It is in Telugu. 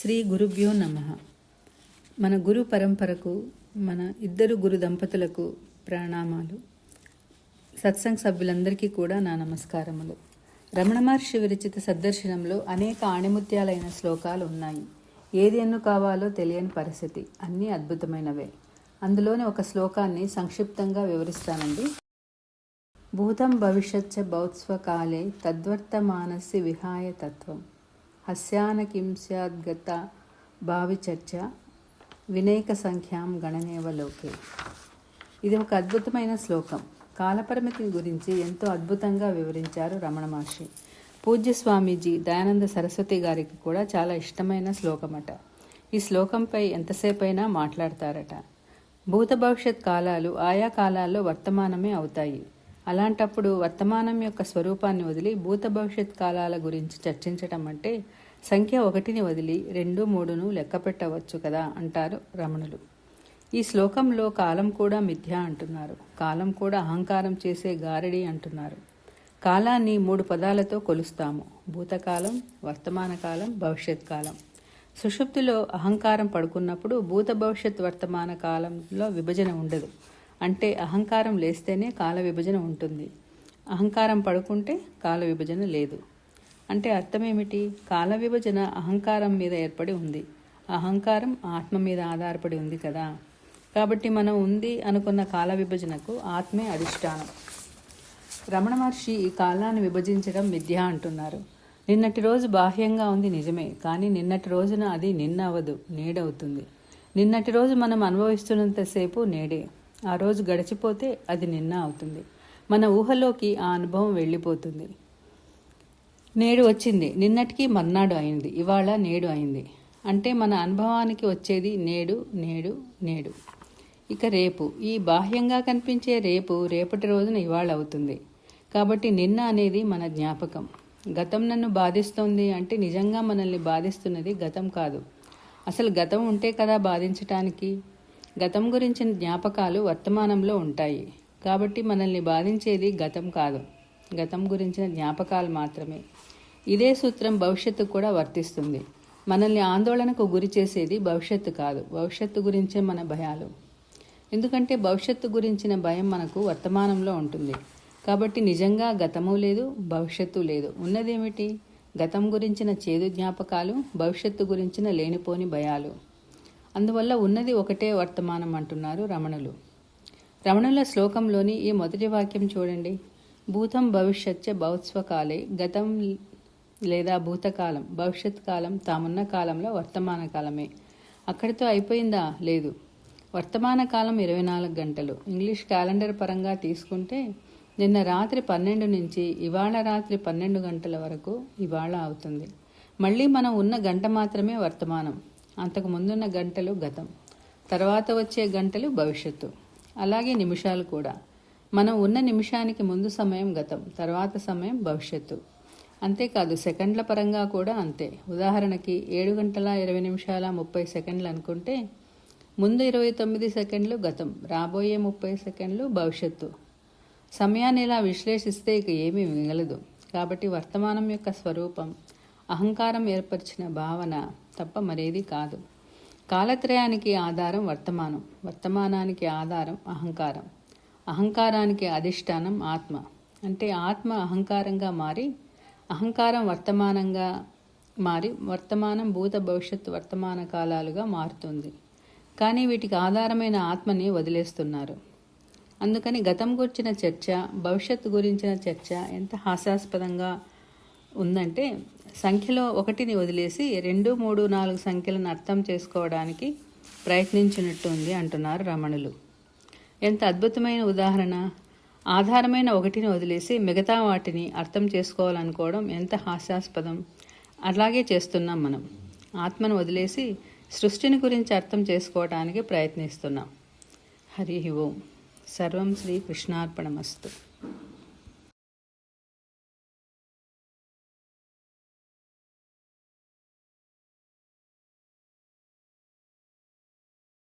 శ్రీ గురుభ్యో నమ. మన గురు పరంపరకు మన ఇద్దరు గురు దంపతులకు ప్రణామాలు. సత్సంగ్ సభ్యులందరికీ కూడా నా నమస్కారములు. రమణ మహర్షి విరచిత సద్దర్శనంలో అనేక ఆణిముత్యాలైన శ్లోకాలు ఉన్నాయి. ఏది ఎన్ను కావాలో తెలియని పరిస్థితి అన్నీ అద్భుతమైనవే. అందులోని ఒక శ్లోకాన్ని సంక్షిప్తంగా వివరిస్తానండి. భూతం భవిష్యచ్చ భౌత్స్వకాలే తద్వర్తమానసి విహాయ తత్వం. హస్యాన కిం స్యాద్గత భావిచర్చ వినేక సంఖ్యాం గణనేవలోకే ఇది ఒక అద్భుతమైన శ్లోకం. కాలపరిమితి గురించి ఎంతో అద్భుతంగా వివరించారు రమణ మహర్షి. పూజ్య స్వామీజీ దయానంద సరస్వతి గారికి కూడా చాలా ఇష్టమైన శ్లోకమట. ఈ శ్లోకంపై ఎంతసేపైనా మాట్లాడతారట. భూత భవిష్యత్ కాలాలు ఆయా కాలాల్లో వర్తమానమే అవుతాయి. అలాంటప్పుడు వర్తమానం యొక్క స్వరూపాన్ని వదిలి భూత భవిష్యత్ కాలాల గురించి చర్చించటం అంటే సంఖ్య ఒకటిని వదిలి రెండు మూడును లెక్క పెట్టవచ్చు కదా అంటారు రమణులు. ఈ శ్లోకంలో కాలం కూడా మిథ్య అంటున్నారు. కాలం కూడా అహంకారం చేసే గారడి అంటున్నారు. కాలాన్ని మూడు పదాలతో కొలుస్తాము. భూతకాలం వర్తమాన కాలం భవిష్యత్ కాలం. సుషుప్తిలో అహంకారం పడుకున్నప్పుడు భూత భవిష్యత్ వర్తమాన కాలంలో విభజన ఉండదు. అంటే అహంకారం లేస్తేనే కాల విభజన ఉంటుంది. అహంకారం పడుకుంటే కాల విభజన లేదు. అంటే అర్థం ఏమిటి కాల విభజన అహంకారం మీద ఏర్పడి ఉంది. అహంకారం ఆత్మ మీద ఆధారపడి ఉంది కదా. కాబట్టి మనం ఉంది అనుకున్న కాల విభజనకు ఆత్మే అధిష్టానం. రమణ మహర్షి ఈ కాలాన్ని విభజించడం మిథ్య అంటున్నారు. నిన్నటి రోజు బాహ్యంగా ఉంది నిజమే కానీ నిన్నటి రోజున అది నిన్న అవ్వదు నేడవుతుంది. నిన్నటి రోజు మనం అనుభవిస్తున్నంతసేపు నేడే. ఆ రోజు గడిచిపోతే అది నిన్న అవుతుంది. మన ఊహలోకి ఆ అనుభవం వెళ్ళిపోతుంది. నేడు వచ్చింది. నిన్నటికి మర్నాడు అయింది. ఇవాళ నేడు అయింది. అంటే మన అనుభవానికి వచ్చేది నేడు నేడు నేడు. ఇక రేపు. ఈ బాహ్యంగా కనిపించే రేపు రేపటి రోజున ఇవాళ అవుతుంది. కాబట్టి నిన్న అనేది మన జ్ఞాపకం. గతం నన్ను బాధిస్తోంది అంటే నిజంగా మనల్ని బాధిస్తున్నది గతం కాదు. అసలు గతం ఉంటే కదా బాధించటానికి? గతం గురించిన జ్ఞాపకాలు వర్తమానంలో ఉంటాయి. కాబట్టి మనల్ని బాధించేది గతం కాదు. గతం గురించిన జ్ఞాపకాలు మాత్రమే. ఇదే సూత్రం భవిష్యత్తు కూడా వర్తిస్తుంది. మనల్ని ఆందోళనకు గురి చేసేది భవిష్యత్తు కాదు. భవిష్యత్తు గురించే మన భయాలు. ఎందుకంటే భవిష్యత్తు గురించిన భయం మనకు వర్తమానంలో ఉంటుంది. కాబట్టి నిజంగా గతము లేదు భవిష్యత్తు లేదు. ఉన్నదేమిటి? గతం గురించిన చేదు జ్ఞాపకాలు భవిష్యత్తు గురించిన లేనిపోని భయాలు. అందువల్ల ఉన్నది ఒకటే వర్తమానం అంటున్నారు రమణులు. రమణుల శ్లోకంలోని ఈ మొదటి వాక్యం చూడండి. భూతం భవిష్యచ్చ భౌత్స్వకాలే గతం లేదా భూతకాలం భవిష్యత్ కాలం తామున్న కాలంలో వర్తమాన కాలమే. అక్కడితో అయిపోయిందా? లేదు. వర్తమాన కాలం ఇరవై నాలుగు గంటలు. ఇంగ్లీష్ క్యాలెండర్ పరంగా తీసుకుంటే నిన్న రాత్రి పన్నెండు నుంచి ఇవాళ రాత్రి పన్నెండు గంటల వరకు ఇవాళ అవుతుంది. మళ్ళీ మనం ఉన్న గంట మాత్రమే వర్తమానం. అంతకు ముందున్న గంటలు గతం. తర్వాత వచ్చే గంటలు భవిష్యత్తు. అలాగే నిమిషాలు కూడా. మనం ఉన్న నిమిషానికి ముందు సమయం గతం తర్వాత సమయం భవిష్యత్తు. అంతేకాదు సెకండ్ల పరంగా కూడా అంతే. ఉదాహరణకి ఏడు గంటల ఇరవై నిమిషాల ముప్పై సెకండ్లు అనుకుంటే ముందు ఇరవై తొమ్మిది సెకండ్లు గతం రాబోయే ముప్పై సెకండ్లు భవిష్యత్తు. సమయాన్ని ఇలా విశ్లేషిస్తే ఇక ఏమీ మిగలదు. కాబట్టి వర్తమానం యొక్క స్వరూపం అహంకారం ఏర్పరిచిన భావన తప్ప మరేది కాదు. కాలత్రయానికి ఆధారం వర్తమానం. వర్తమానానికి ఆధారం అహంకారం. అహంకారానికి అధిష్టానం ఆత్మ. అంటే ఆత్మ అహంకారంగా మారి అహంకారం వర్తమానంగా మారి వర్తమానం భూత భవిష్యత్ వర్తమాన కాలాలుగా మారుతుంది. కానీ వీటికి ఆధారమైన ఆత్మని వదిలేస్తున్నారు. అందుకని గతం గురించిన చర్చ భవిష్యత్తు గురించిన చర్చ ఎంత హాస్యాస్పదంగా ఉందంటే సంఖ్యలో ఒకటిని వదిలేసి రెండు మూడు నాలుగు సంఖ్యలను అర్థం చేసుకోవడానికి ప్రయత్నించినట్టు ఉంది అంటున్నారు రమణులు. ఎంత అద్భుతమైన ఉదాహరణ. ఆధారమైన ఒకటిని వదిలేసి మిగతా వాటిని అర్థం చేసుకోవాలనుకోవడం ఎంత హాస్యాస్పదం. అలాగే చేస్తున్నాం మనం. ఆత్మను వదిలేసి సృష్టిని గురించి అర్థం చేసుకోవడానికి ప్రయత్నిస్తున్నాం. హరి ఓం. సర్వం శ్రీ కృష్ణార్పణమస్తు.